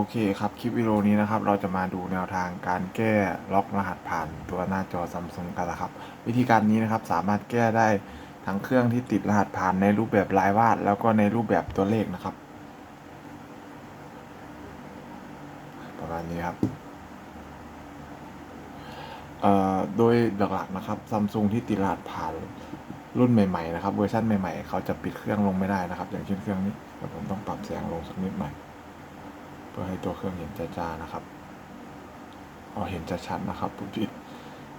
โอเคครับ คลิปวิดีโอนี้นะครับ เราจะมาดูแนวทางการแก้ล็อกรหัสผ่านตัวหน้าจอซัมซุงกันนะครับ วิธีการนี้นะครับสามารถแก้ได้ทั้งเครื่องที่ติดรหัสผ่านในรูปแบบลายวาด แล้วก็ในรูปแบบตัวเลขนะครับ ประมาณนี้ครับเอ่อโดยหลักๆนะครับซัมซุงที่ติดรหัสผ่านรุ่นใหม่ๆนะครับเวอร์ชันใหม่ๆ เขาจะปิดเครื่องลงไม่ได้นะครับ อย่างเช่นเครื่องนี้ผมต้องปรับแสงลงสักนิดหน่อย พื่อให้ตัวเครื่องเห็นจ้าๆนะครับเอาเห็นชัดๆนะครับปุ๊บจิต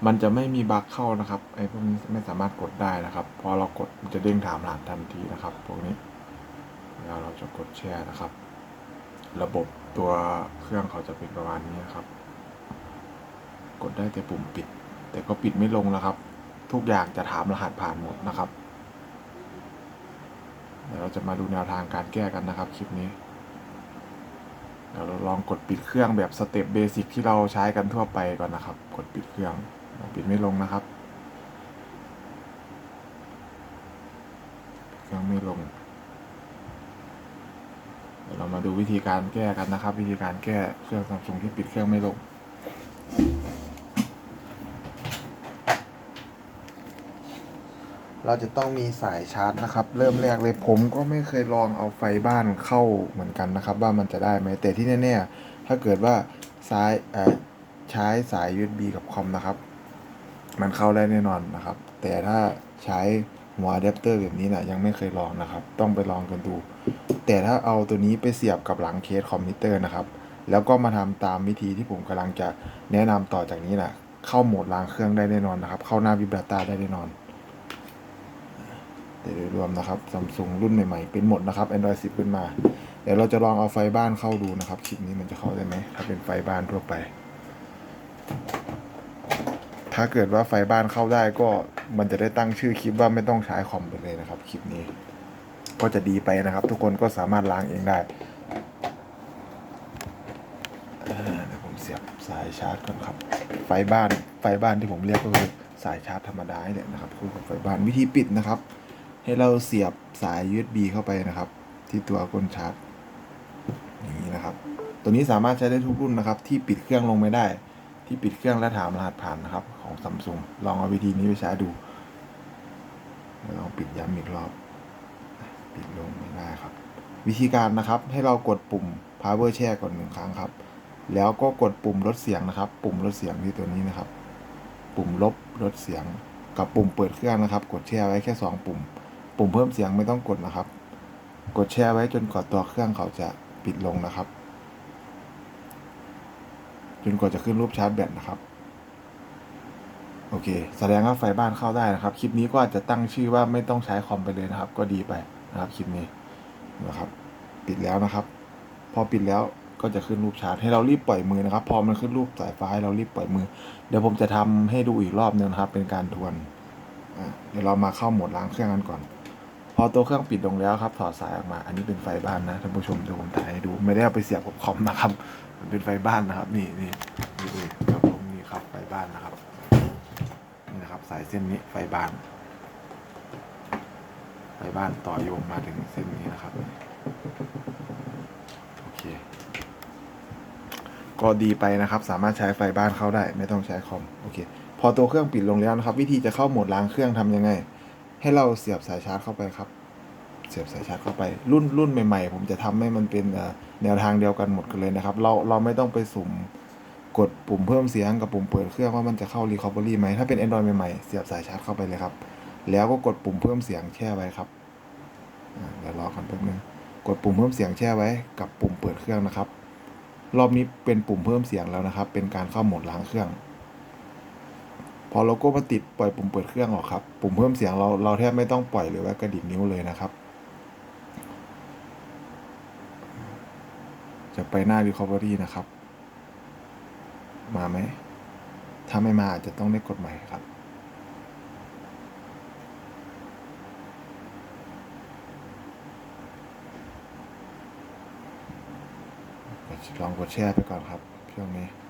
มันจะไม่มีบั๊กเข้านะครับไอ้พวกนี้ไม่สามารถกดได้นะครับ พอเรากดมันจะเด้งถามรหัสทันทีนะครับ พวกนี้แล้วเราจะกดแชร์นะครับ ระบบตัวเครื่องเขาจะเป็นประมาณนี้นะครับ กดได้แต่ปุ่มปิด แต่ก็ปิดไม่ลงนะครับ ทุกอย่างจะถามรหัสผ่านหมดนะครับเดี๋ยวเราจะมาดูแนวทางการแก้กันนะครับคลิปนี้ เดี๋ยวเราลองกดปิดเครื่องแบบสเต็ปเบสิกที่เราใช้กันทั่วไปก่อนนะครับ กดปิดเครื่อง ปิดไม่ลงนะครับ เครื่องไม่ลง เดี๋ยวเรามาดูวิธีการแก้กันนะครับ วิธีการแก้เครื่องซัมซุงที่ปิดเครื่องไม่ลง เราจะต้องมีสายชาร์จนะครับ เริ่มแรกเลยผมก็ไม่เคยลองเอาไฟบ้านเข้าเหมือนกันนะครับ ว่ามันจะได้ไหมแต่ที่แน่ๆถ้าเกิดว่าสายใช้สาย USB กับคอมนะครับ มันเข้าได้แน่นอนนะครับ แต่ถ้าใช้หัวอะแดปเตอร์แบบนี้นะยังไม่เคยลองนะครับ ต้องไปลองกันดู แต่ถ้าเอาตัวนี้ไปเสียบกับหลังเคสคอมพิวเตอร์นะครับ แล้วก็มาทำตามวิธีที่ผมกำลังจะแนะนำต่อจากนี้นะเข้าโหมดล้างเครื่องได้แน่นอนนะครับ เข้าหน้าวิบราต้าได้แน่นอน แต่โดยรวมนะครับซัมซุงรุ่นใหม่ๆ เป็นหมดนะครับ Android 10 ขึ้นมา เดี๋ยวเราจะลองเอาไฟบ้านเข้าดูนะครับ คลิปนี้มันจะเข้าได้ไหม ถ้าเป็นไฟบ้านทั่วไป ถ้าเกิดว่าไฟบ้านเข้าได้ก็มันจะได้ตั้งชื่อคลิปว่าไม่ต้องใช้คอมไปเลยนะครับ คลิปนี้ ก็จะดีไปนะครับ ทุกคนก็สามารถล้างเองได้เดี๋ยวผมเสียบสายชาร์จก่อนครับ ไฟบ้าน ไฟบ้านที่ผมเรียกก็คือสายชาร์จธรรมดานี่แหละนะครับคู่กับไฟบ้านวิธีปิดนะครับ ให้เราเสียบสาย USB เข้าไปนะครับ ที่ตัวก้นชาร์จอย่างนี้นะครับ ตัวนี้สามารถใช้ได้ทุกรุ่นนะครับ ที่ปิดเครื่องลงไม่ได้ ที่ปิดเครื่องและถามรหัสผ่านนะครับ ของซัมซุงลองเอาวิธีนี้ไปใช้ดูลองปิดย้ำอีกรอบ ปิดลงไม่ได้ครับ วิธีการนะครับให้เรากดปุ่ม power แช่ก่อนหนึ่งครั้งครับ แล้วก็กดปุ่มลดเสียงนะครับ ปุ่มลดเสียงที่ตัวนี้นะครับ ปุ่มลบลดเสียงกับปุ่มเปิดเครื่องนะครับ กดแช่ไว้แค่สองปุ่ม ปุ่มเพิ่มเสียงไม่ต้องกดนะครับ กดแช่ไว้จนกว่าตัวเครื่องเขาจะปิดลงนะครับ จนกว่าจะขึ้นรูปชาร์จแบตนะครับ โอเค แสดงว่าไฟบ้านเข้าได้นะครับ คลิปนี้ก็อาจจะตั้งชื่อว่าไม่ต้องใช้คอมไปเลยนะครับ ก็ดีไปนะครับคลิปนี้นะครับ ปิดแล้วนะครับ พอปิดแล้วก็จะขึ้นรูปชาร์จให้เรารีบปล่อยมือนะครับ พอมันขึ้นรูปสายฟ้าให้เรารีบปล่อยมือ เดี๋ยวผมจะทำให้ดูอีกรอบหนึงนะครับ เป็นการทวนเดี๋ยวเรามาเข้าโหมดล้างเครื่องกันก่อน พอตัวเครื่องปิดลงแล้วครับถอดสายออกมา อันนี้เป็นไฟบ้านนะท่านผู้ชมเดี๋ยวผมถ่ายให้ดูไม่ได้เอาไปเสียบกับคอมนะครับมันเป็นไฟบ้านนะครับ นี่นี่นี่ดูครับผมนี่ครับไฟบ้านนะครับนี่นะครับ สายเส้นนี้ไฟบ้าน ไฟบ้านต่อโยงมาถึงเส้นนี้นะครับโอเคก็ดีไปนะครับ สามารถใช้ไฟบ้านเข้าได้ ไม่ต้องใช้คอมโอเค พอตัวเครื่องปิดลงแล้วนะครับ วิธีจะเข้าโหมดล้างเครื่องทำยังไง ให้เราเสียบสายชาร์จเข้าไปครับ เสียบสายชาร์จเข้าไป รุ่นรุ่นใหม่ ๆ ผมจะทำให้มันเป็นแนวทางเดียวกันหมดกันเลยนะครับ เราเราไม่ต้องไปสุ่มกดปุ่มเพิ่มเสียงกับปุ่มเปิดเครื่องว่ามันจะเข้า recovery ไหมถ้าเป็น Android ใหม่ๆ เสียบสายชาร์จเข้าไปเลยครับ แล้วก็กดปุ่มเพิ่มเสียงแช่ไว้ครับเดี๋ยวรอกันแป๊บนึงกดปุ่มเพิ่มเสียงแช่ไว้กับปุ่มเปิดเครื่องนะครับ รอบนี้เป็นปุ่มเพิ่มเสียงแล้วนะครับ เป็นการเข้าโหมดล้างเครื่อง พอโลโก้มาติดปล่อยปุ่มเปิดเครื่องออกครับ ปุ่มเพิ่มเสียงเราเราแทบไม่ต้องปล่อยหรือว่ากระดิกนิ้วเลยนะครับ จะไปหน้า Recovery นะครับ มาไหม ถ้าไม่มาอาจจะต้องได้กดใหม่ครับลองกดแชร์ไปก่อนครับช่วงนี้อะ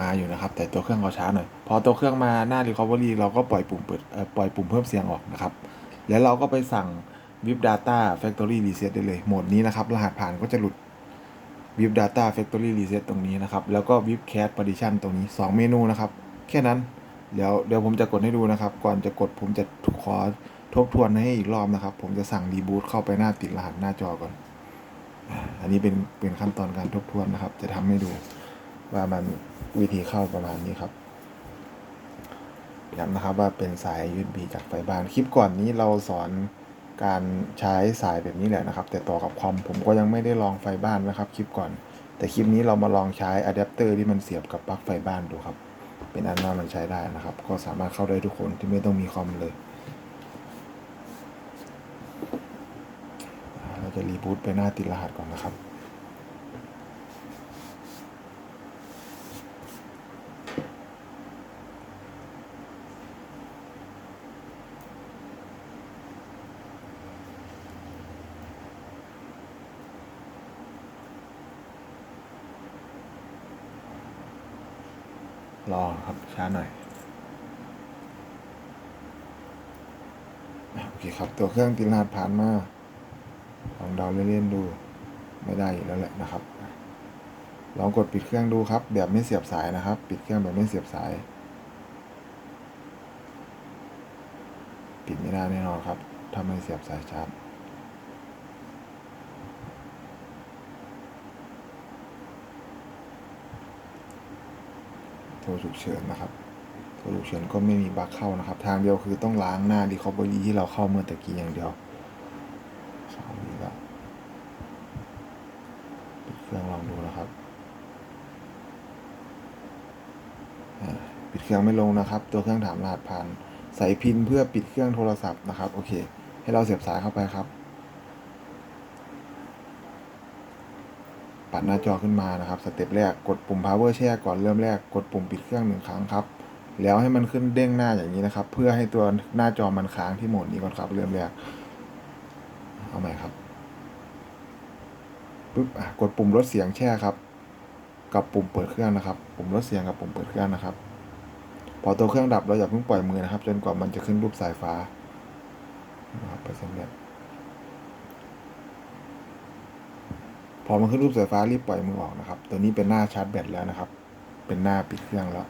มาอยู่นะครับ แต่ตัวเครื่องเราช้าหน่อย พอตัวเครื่องมาหน้า Recovery เราก็ปล่อยปุ่มเปิดปล่อยปุ่มเพิ่มเสียงออกนะครับ แล้วเราก็ไปสั่ง VIP Data Factory Reset ได้เลย โหมดนี้นะครับ รหัสผ่านก็จะหลุด VIP Data Factory Reset ตรงนี้นะครับ แล้วก็ VIP Cache Partition ตรงนี้ 2 เมนูนะครับ แค่นั้น เดี๋ยวเดี๋ยวผมจะกดให้ดูนะครับ ก่อนจะกดผมจะขอทบทวนให้อีกรอบนะครับ ผมจะสั่งรีบูตเข้าไปหน้าติดรหัสหน้าจอก่อน อันนี้เป็นเป็นขั้นตอนการทบทวนนะครับ จะทำให้ดู ว่ามันวิธีเข้าประมาณนี้ครับย้ำนะครับว่าเป็นสาย USB จากไฟบ้าน คลิปก่อนนี้เราสอนการใช้สายแบบนี้แหละนะครับ แต่ต่อกับคอมผมก็ยังไม่ได้ลองไฟบ้านนะครับ คลิปก่อน แต่คลิปนี้เรามาลองใช้อะแดปเตอร์ที่มันเสียบกับปลั๊กไฟบ้านดูครับ เป็นอันว่ามันใช้ได้นะครับ ก็สามารถเข้าได้ทุกคนที่ไม่ต้องมีคอมเลย เราจะรีบูตไปหน้าติดรหัสก่อนนะครับ รอครับช้าหน่อยโอเคครับ ตัวเครื่องติดรหัสผ่านมาลองเดาวเล่นๆดูไม่ได้อยู่แล้วแหละนะครับ ลองกดปิดเครื่องดูครับ แบบไม่เสียบสายนะครับ ปิดเครื่องแบบไม่เสียบสาย ปิดไม่ได้แน่นอนครับถ้าไม่เสียบสายชาร์จ โทรฉุกเฉินนะครับโทรฉุกเฉินก็ไม่มีบั๊กเข้านะครับ ทางเดียวคือต้องล้างหน้า Recovery ที่เราเข้าเมื่อตะกี้อย่างเดียวสองนี้ล้วปิดเครื่องลองดูนะครับปิดเครื่องไม่ลงนะครับ ตัวเครื่องถามรหัสผ่านใส่พินเพื่อปิดเครื่องโทรศัพท์นะครับ โอเค ให้เราเสียบสายเข้าไปครับ ปัด หน้าจอขึ้นมานะครับ สเต็ปแรกกดปุ่ม power แช่ก่อนเริ่มแรกกดปุ่มปิดเครื่องหนึ่งครั้งครับ แล้วให้มันขึ้นเด้งหน้าอย่างนี้นะครับ เพื่อให้ตัวหน้าจอมันค้างที่โหมดนี้ก่อนครับ เริ่มแรก เอาใหม่ครับปุ๊บกดปุ่มลดเสียงแช่ครับ กับปุ่มเปิดเครื่องนะครับ ปุ่มลดเสียงกับปุ่มเปิดเครื่องนะครับ พอตัวเครื่องดับเราอย่าเพิ่งปล่อยมือนะครับ จนกว่ามันจะขึ้นรูปสายฟ้านะครับเปอร์เซ็นต์แบบ อมันขึ้นรูปสายฟ้ารีบปล่อยมือออกนะครับ ตัวนี้เป็นหน้าชาร์จแบตแล้วนะครับ เป็นหน้าปิดเครื่องแล้ว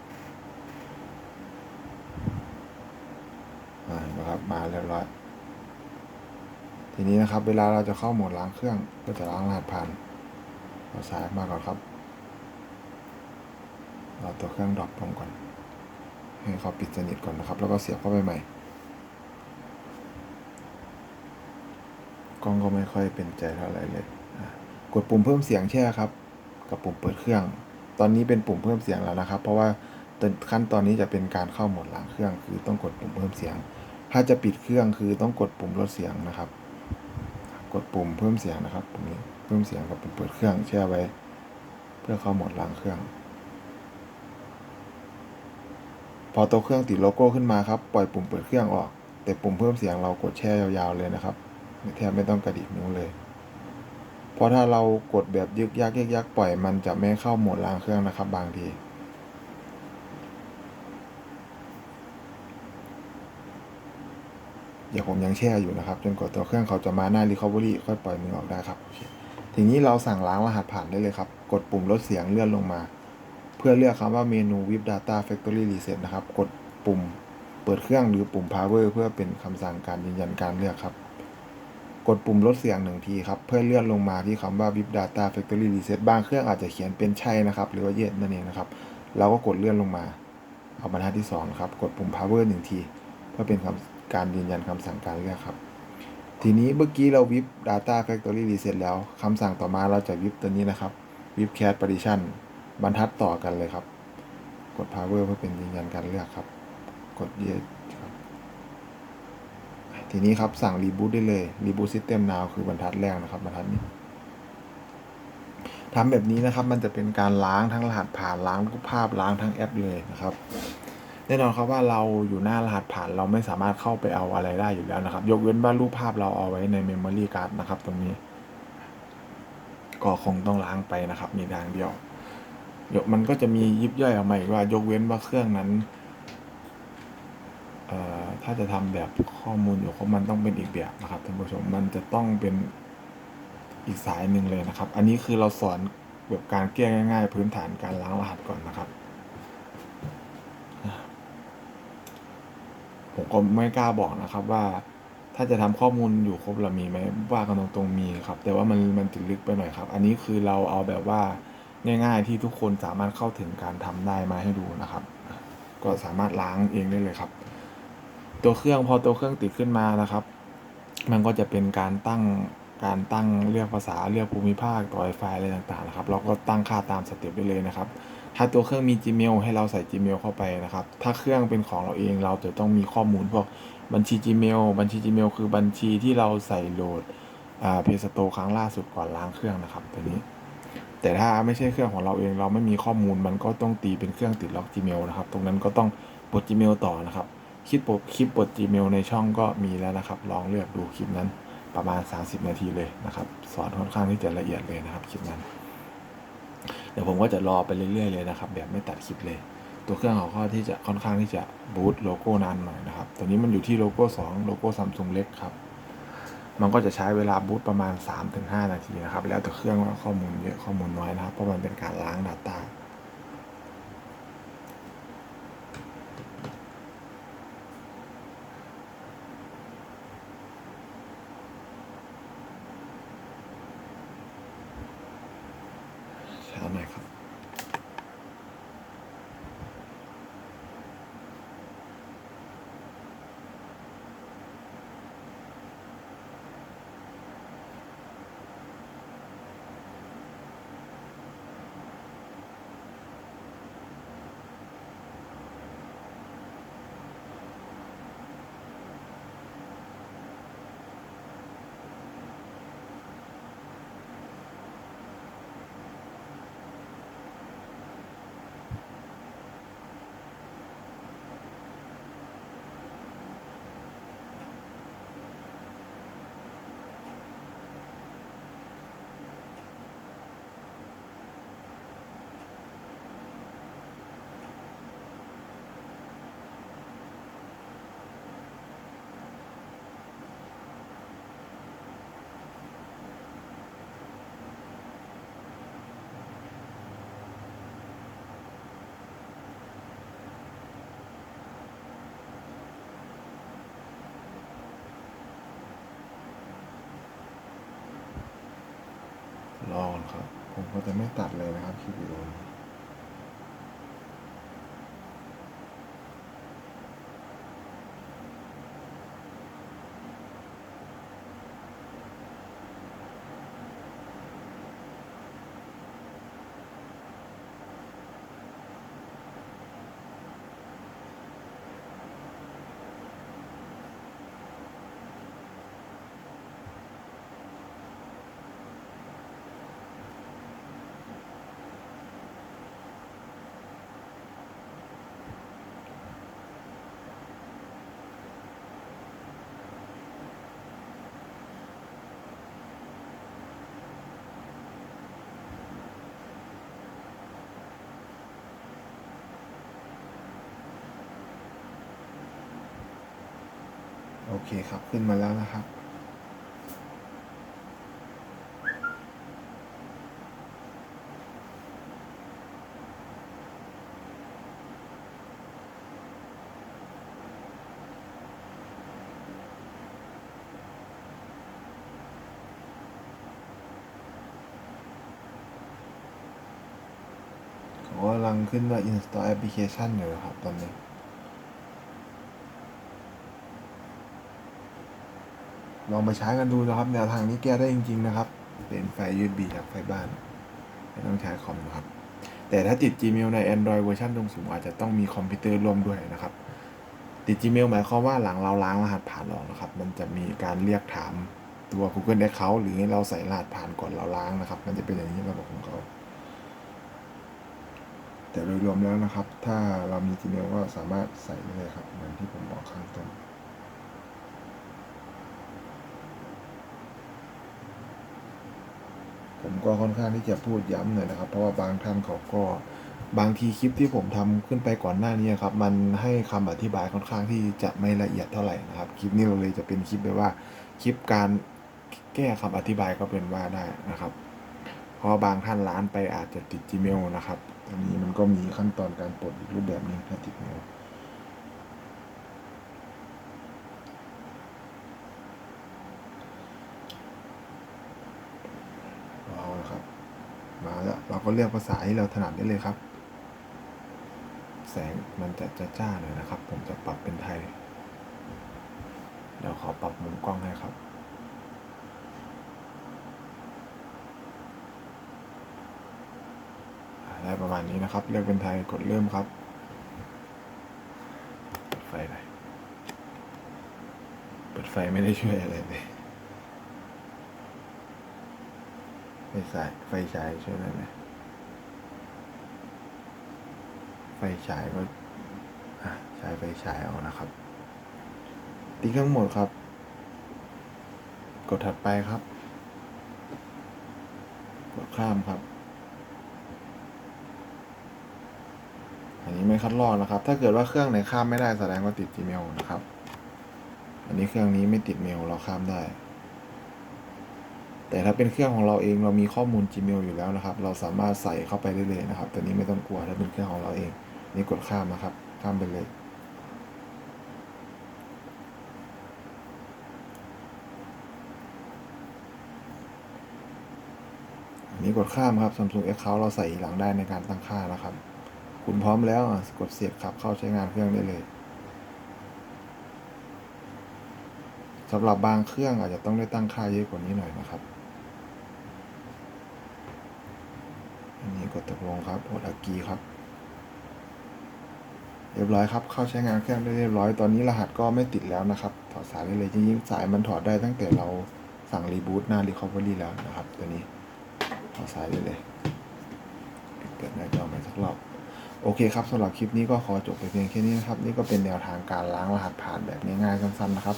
นะครับมาเรียบร้อยทีนี้นะครับ เวลาเราจะเข้าโหมดล้างเครื่องก็จะล้างรหัสผ่านเอาสายมาก่อนครับเราตัวเครื่องดรอปลงก่อน ให้เขาปิดสนิทก่อนนะครับ แล้วก็เสียบเข้าไปใหม่กล้องก็ไม่ค่อยเป็นใจเท่าไหร่เลย กดปุ่มเพิ่มเสียงแช่ครับ กับปุ่มเปิดเครื่อง ตอนนี้เป็นปุ่มเพิ่มเสียงแล้วนะครับ เพราะว่าขั้นตอนนี้จะเป็นการเข้าโหมดล้างเครื่อง คือต้องกดปุ่มเพิ่มเสียง ถ้าจะปิดเครื่องคือต้องกดปุ่มลดเสียงนะครับ กดปุ่มเพิ่มเสียงนะครับปุ่มนี้เพิ่มเสียงกับปุ่มเปิดเครื่องแช่ไว้ เพื่อเข้าโหมดล้างเครื่อง พอตัวเครื่องติดโลโก้ขึ้นมาครับปล่อยปุ่มเปิดเครื่องออก แต่ปุ่มเพิ่มเสียงเรากดแช่ยาวๆเลยนะครับแทบไม่ต้องกระดิกนิ้วเลย ราะถ้าเรากดแบบยึกยักยึกยักปล่อยมันจะไม่เข้าโหมดล้างเครื่องนะครับ บางทีเดี๋ยวผมยังแช่อยู่นะครับ จนกว่าตัวเครื่องเขาจะมาหน้า Recovery ค่อยปล่อยมือออกได้ครับทีนี้เราสั่งล้างรหัสผ่านได้เลยครับ กดปุ่มลดเสียงเลื่อนลงมา เพื่อเลือกคำว่าเมนู VIP Data Factory Reset นะครับ กดปุ่มเปิดเครื่องหรือปุ่ม Power เพื่อเป็นคำสั่งการยืนยันการเลือกครับ กดปุ่มลดเสียงหนึ่งทีครับ เพื่อเลื่อนลงมาที่คำว่า VIP Data Factory Reset บางเครื่องอาจจะเขียนเป็นใช่นะครับ หรือว่า yes นั่นเองนะครับ เราก็กดเลื่อนลงมา เอาบรรทัดที่2ครับ กดปุ่ม power หนึ่งที เพื่อเป็นคำการยืนยันคำสั่งการเลือกครับ ทีนี้เมื่อกี้เรา VIP Data Factory Reset แล้วคำสั่งต่อมาเราจะ VIP ตัวนี้นะครับ VIP Cache Partition บรรทัดต่อกันเลยครับ กด power เพื่อเป็นยืนยันการเลือกครับ กด yes ทีนี้ครับสั่ง reboot ได้เลย reboot system now คือบรรทัดแรกนะครับบรรทัดนี้ทำแบบนี้นะครับมันจะเป็นการล้างทั้งรหัสผ่านล้างรูปภาพล้างทั้งแอปเลยนะครับแน่นอนครับว่าเราอยู่หน้ารหัสผ่านเราไม่สามารถเข้าไปเอาอะไรได้อยู่แล้วนะครับ ยกเว้นว่ารูปภาพเราเอาไว้ใน Memory Card นะครับ ตรงนี้ ก็คงต้องล้างไปนะครับ มีทางเดียวเดี๋ยวมันก็จะมียิบย่อยออกมาอีกว่า ยกเว้นว่าเครื่องนั้นเอ่อ ถ้าจะทำแบบข้อมูลอยู่ครบมันต้องเป็นอีกแบบนะครับท่านผู้ชมมันจะต้องเป็นอีกสายหนึ่งเลยนะครับ อันนี้คือเราสอนแบบการแก้ง่าย ๆ พื้นฐานการล้างรหัสก่อนนะครับ ผมก็ไม่กล้าบอกนะครับว่าถ้าจะทำข้อมูลอยู่ครบเรามีไหมว่ากันตรงๆมีครับ แต่ว่ามันมันถึงลึกไปหน่อยครับ อันนี้คือเราเอาแบบว่าง่าย ๆ ที่ทุกคนสามารถเข้าถึงการทำได้มาให้ดูนะครับ ก็สามารถล้างเองได้เลยครับ ตัวเครื่องพอตัวเครื่องติดขึ้นมานะครับ มันก็จะเป็นการตั้งการตั้งเรียกภาษาเรียกภูมิภาคต่อ Wi-Fi อะไรต่างๆนะครับ เราก็ตั้งค่าตามสเต็ปได้เลยนะครับ ถ้าตัวเครื่องมี Gmail ให้เราใส่ Gmail เข้าไปนะครับ ถ้าเครื่องเป็นของเราเองเราจะต้องมีข้อมูลพวกบัญชี Gmail บัญชี Gmail คือบัญชีที่เราใส่โหลดอ่าเพสโตครั้งล่าสุดก่อนล้างเครื่องนะครับตัวนี้ แต่ถ้าไม่ใช่เครื่องของเราเองเราไม่มีข้อมูลมันก็ต้องตีเป็นเครื่องติดล็อก Gmail นะครับ ตรงนั้นก็ต้องปลด Gmail ต่อนะครับ คลิปปลดคลิปปลด Gmail ในช่องก็มีแล้วนะครับ ลองเลือกดูคลิปนั้นประมาณ 30 นาทีเลยนะครับ สอนค่อนข้างที่จะละเอียดเลยนะครับคลิปนั้น เดี๋ยวผมก็จะรอไปเรื่อยๆเลยนะครับ แบบไม่ตัดคลิปเลย ตัวเครื่องเขาก็ที่จะค่อนข้างที่จะบูตโลโก้นานหน่อยนะครับ ตัวนี้มันอยู่ที่โลโก้ 2 โลโก้ซัมซุงเล็กครับมันก็จะใช้เวลาบูตประมาณ 3-5 นาทีนะครับ แล้วแต่เครื่องว่าข้อมูลเยอะข้อมูลน้อยนะครับ เพราะมันเป็นการล้าง Data ลอก่อนครับ ผมก็จะไม่ตัดเลยนะครับคลิปวิดีโอนี้ เคครับ ขึ้นมาแล้วนะครับขากำลังขึ้นว่า install application อยู่ครับตอนนี้ ลองไปใช้กันดูนะครับ แนวทางนี้แก้ได้จริง ๆ นะครับ เป็นไฟ USB จากไฟบ้าน ไม่ต้องใช้คอมนะครับ แต่ถ้าติด Gmail ใน Android เวอร์ชันตรงสูงอาจจะต้องมีคอมพิวเตอร์ร่วมด้วยนะครับ ติด Gmail หมายความว่าหลังเราล้างรหัสผ่านออกนะครับ มันจะมีการเรียกถามตัว Google Account หรือให้เราใส่รหัสผ่านก่อนเราล้างนะครับ มันจะเป็นอย่างนี้ระบบของเขาแต่โดยรวมแล้วนะครับ ถ้าเรามี Gmail ก็สามารถใส่ได้เลยครับ เหมือนที่ผมบอกข้างต้น ผมก็ค่อนข้างที่จะพูดย้ำหน่อยนะครับ เพราะว่าบางท่านเขาก็บางทีคลิปที่ผมทำขึ้นไปก่อนหน้านี้ครับ มันให้คำอธิบายค่อนข้างที่จะไม่ละเอียดเท่าไหร่นะครับ คลิปนี้เราเลยจะเป็นคลิปแบบว่าคลิปการแก้คำอธิบายก็เป็นว่าได้นะครับ เพราะบางท่านร้านไปอาจจะติด Gmail นะครับอันนี้มันก็มีขั้นตอนการปลดอีกรูปแบบนึงถ้าติดเมลเอาละครับ มาแล้ว เราก็เลือกภาษาที่เราถนัดได้เลยครับ แสงมันจะจะจ้าหน่อยนะครับ ผมจะปรับเป็นไทยเดี๋ยวขอปรับมุมกล้องให้ครับได้ประมาณนี้นะครับ เลือกเป็นไทยกดเริ่มครับเปิดไฟหน่อยเปิดไฟไม่ได้ช่วยอะไรเลยไฟฉายไฟฉายช่วยได้ไหมไฟฉายก็ใช้ไฟฉายเอานะครับ ติ๊กทั้งหมดครับ กดถัดไปครับ กดข้ามครับ อันนี้ไม่คัดลอกนะครับ ถ้าเกิดว่าเครื่องไหนข้ามไม่ได้แสดงว่าติด Gmail นะครับ อันนี้เครื่องนี้ไม่ติดเมลเราข้ามได้ แต่ถ้าเป็นเครื่องของเราเองเรามีข้อมูล Gmail อยู่แล้วนะครับ เราสามารถใส่เข้าไปได้เลยนะครับ แต่นี้ไม่ต้องกลัวถ้าเป็นเครื่องของเราเอง นี่กดข้ามนะครับ ข้ามไปเลยนนี้กดข้ามครับ Samsung Account เราใส่หลังได้ในการตั้งค่านะครับ คุณพร้อมแล้วกดเสียบครับเข้าใช้งานเครื่องได้เลยสำหรับบางเครื่องอาจจะต้องได้ตั้งค่าเยอะกว่านี้หน่อยนะครับ อันนี้กดตกลงครับกดอากีครับ เรียบร้อยครับเข้าใช้งานเครื่องได้เรียบร้อย ตอนนี้รหัสก็ไม่ติดแล้วนะครับ ถอดสายได้เลยจริงๆสายมันถอดได้ตั้งแต่เราสั่งรีบูตหน้า Recovery แล้วนะครับ ตัวนี้ถอดสายได้เลยเปิดหน้าจอใหม่สักรอบโอเคครับสำหรับคลิปนี้ก็ขอจบไปเพียงแค่นี้นะครับ นี่ก็เป็นแนวทางการล้างรหัสผ่านแบบง่ายๆสั้นๆนะครับ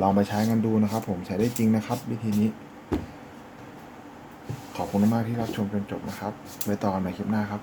ลองไปใช้กันดูนะครับ ผมใช้ได้จริงนะครับ วิธีนี้ ขอบคุณมากที่รับชมจนจบนะครับไว้ต่อกันใหม่คลิปหน้าครับ